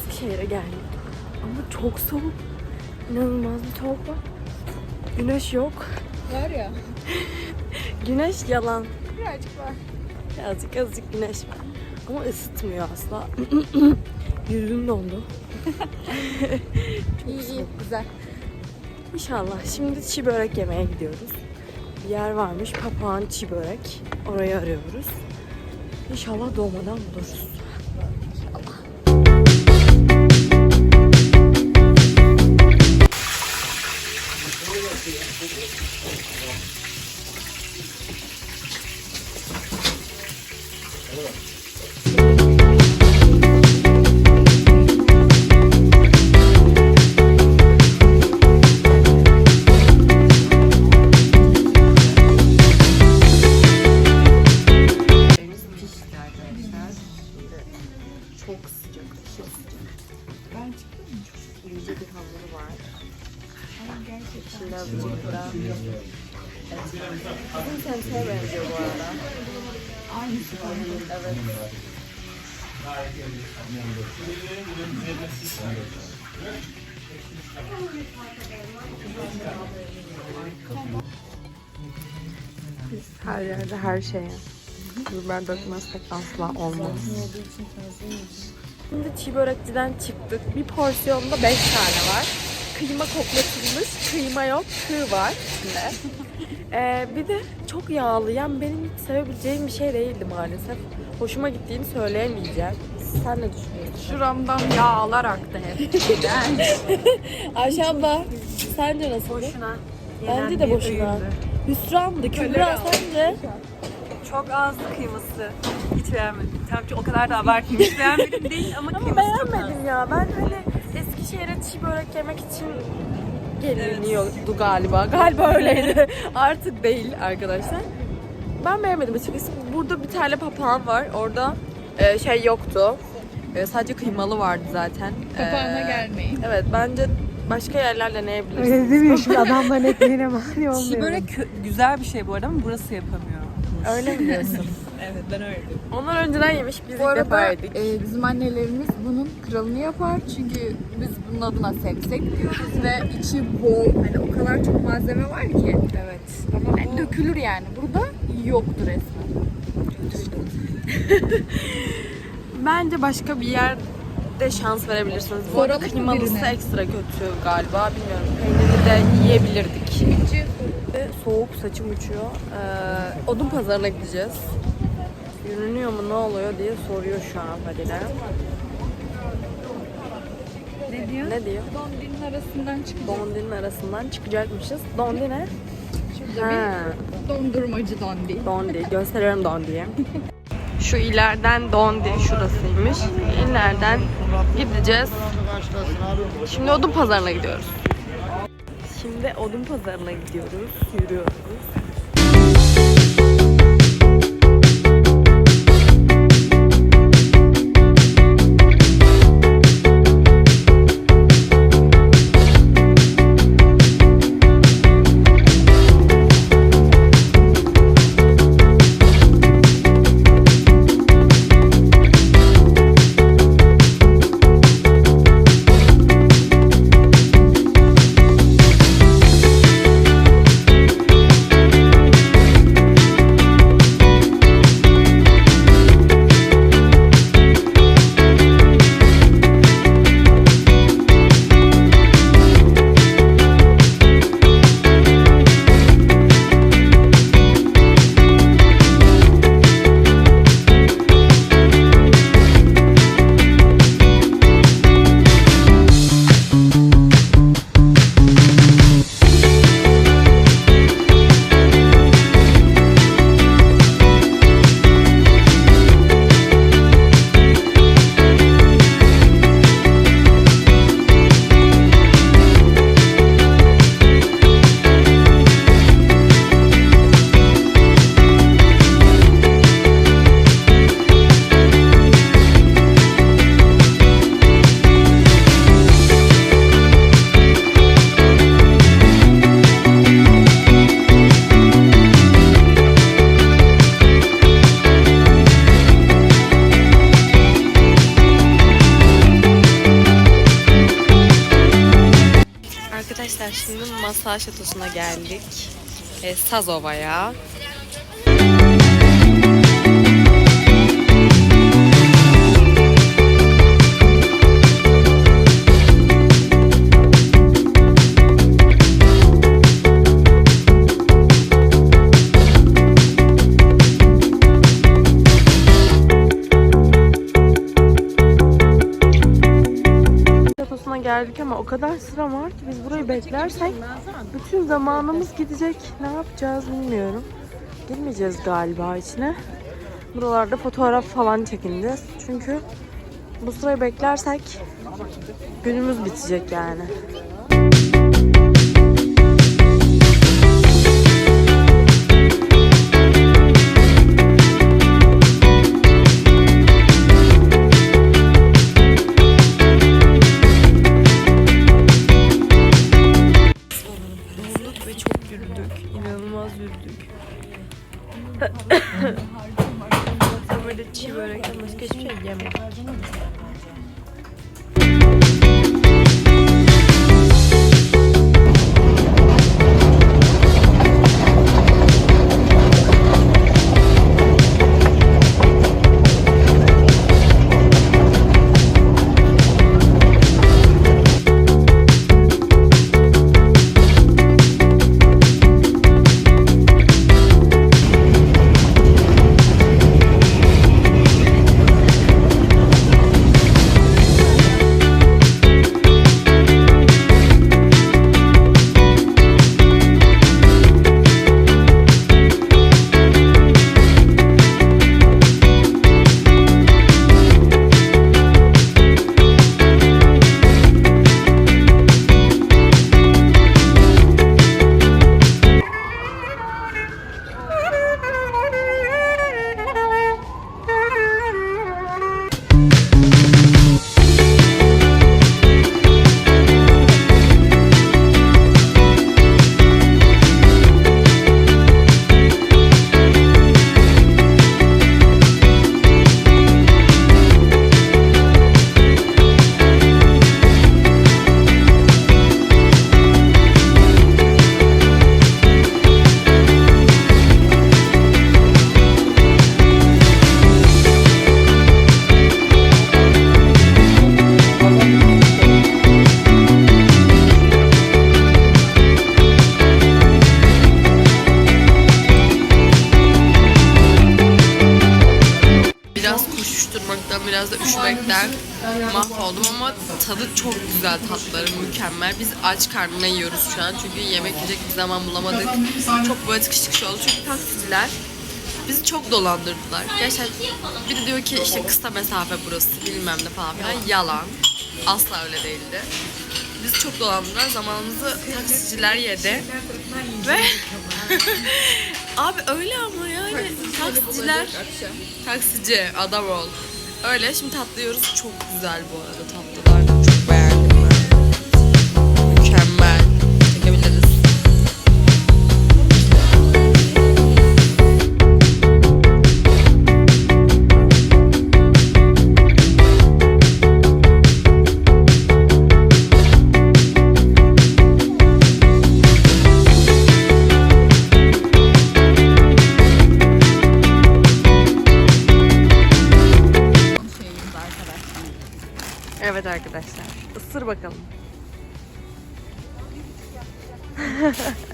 Eskişehir'e geldik. Ama çok soğuk. İnanılmaz bir soğuk var. Güneş yok. Var ya. Güneş yalan. Birazcık var. Azıcık azıcık güneş var. Ama ısıtmıyor asla. Yüzüm dondu. İyi iyi. Güzel. İnşallah. Şimdi çiğ börek yemeye gidiyoruz. Bir yer varmış. Papağan çiğ börek. Orayı arıyoruz. İnşallah doğmadan buluruz. Ben çıktım mı? İnce bir hamuru var. Ama gerçekten. Da... Bizim semseye benziyor bu arada. Aynısı bence. Evet. Biz her yerde her şeye biber dökmezsek asla olmaz. Şimdi çiğ börekçiden çıktık. Bir porsiyonda 5 tane var. Kıyma koklatılmış, kıyma yok, kığ var içinde. Ee, bir de çok yağlı. Yani benim hiç sevebileceğim bir şey değildi maalesef. Hoşuma gittiğini söyleyemeyeceğim. Sen ne düşünüyorsun? Şuramdan yağlar aktı hep. Ayşe abla, sence nasıl? Boşuna. Bence de boşuna. Hüsrandı. Kübra sence? Çok az kıyması. Hiç beğenmedim. Tabii ki o kadar da abartmayayım. Hiç beğenmedim değil ama, Ama kıyması çok az. beğenmedim ya. Ben hani Eskişehir'e çiğ börek yemek için geliniyordu galiba. Galiba öyleydi. Artık değil arkadaşlar. Ben beğenmedim açıkçası. Burada bir tane papağan var. Orada e, şey yoktu. E, sadece kıymalı vardı zaten. Kapağına E, gelmeyin. Evet bence başka yerler deneyebiliriz. Öyle demiyor şimdi adamların ekmeğine mani olmuyor. Çiğ börek güzel bir şey bu arada ama burası yapamıyor. Öyle mi diyorsun? Evet ben öyle diyorum. Onlar önceden yemiş, biz Bu ilk defa arada yedik. e, bizim annelerimiz bunun kralını yapar çünkü biz bunun adına semsek diyoruz ve içi bol hani o kadar çok malzeme var ki. Evet. Ama Yani dökülür yani. Burada yoktur resmen. Bence başka bir yerde şans verebilirsiniz. Bu arada Soralım mı kıymalısı birine? ekstra kötü galiba. Bilmiyorum. Peyniri de yiyebilirdik. Ve Soğuk saçım uçuyor. Ee, odun pazarına gideceğiz. Yürünüyor mu ne oluyor diye soruyor şu an Halil'e. Ne diyor? Ne diyor? Dondinin arasından çıkacak. Dondinin arasından çıkacakmışız. Dondi ne? Şurada Ha, bir dondurmacı dondi. Dondi. Gösteriyorum Dondi'yi. Şu ileriden Dondi şurasıymış. İleriden gideceğiz. Şimdi odun pazarına gidiyoruz. Şimdi odun pazarına gidiyoruz. Yürüyoruz. Şimdi masaj şatosuna geldik. E, Sazova'ya. O kadar sıra var ki biz burayı beklersek bütün zamanımız gidecek. Ne yapacağız bilmiyorum. Girmeyeceğiz galiba içine. Buralarda fotoğraf falan çekineceğiz. Çünkü bu sırayı beklersek günümüz bitecek yani. Böyle çiğ börekten başka hiçbir üşümekten mahvoldum ama tadı çok güzel tatları, mükemmel. Biz aç karnına yiyoruz şu an çünkü yemek yiyecek bir zaman bulamadık. Çok böyle tıkış tıkış oldu çünkü taksiciler bizi çok dolandırdılar. Gerçekten biri diyor ki işte kısa mesafe burası bilmem ne falan filan. Yalan. Asla öyle değildi. Bizi çok dolandırdılar. Zamanımızı taksiciler yedi. Ve Abi öyle ama yani taksiciler taksici adam ol. Öyle şimdi tatlı yiyoruz. Çok güzel bu arada tatlılar. Evet arkadaşlar. Isır bakalım.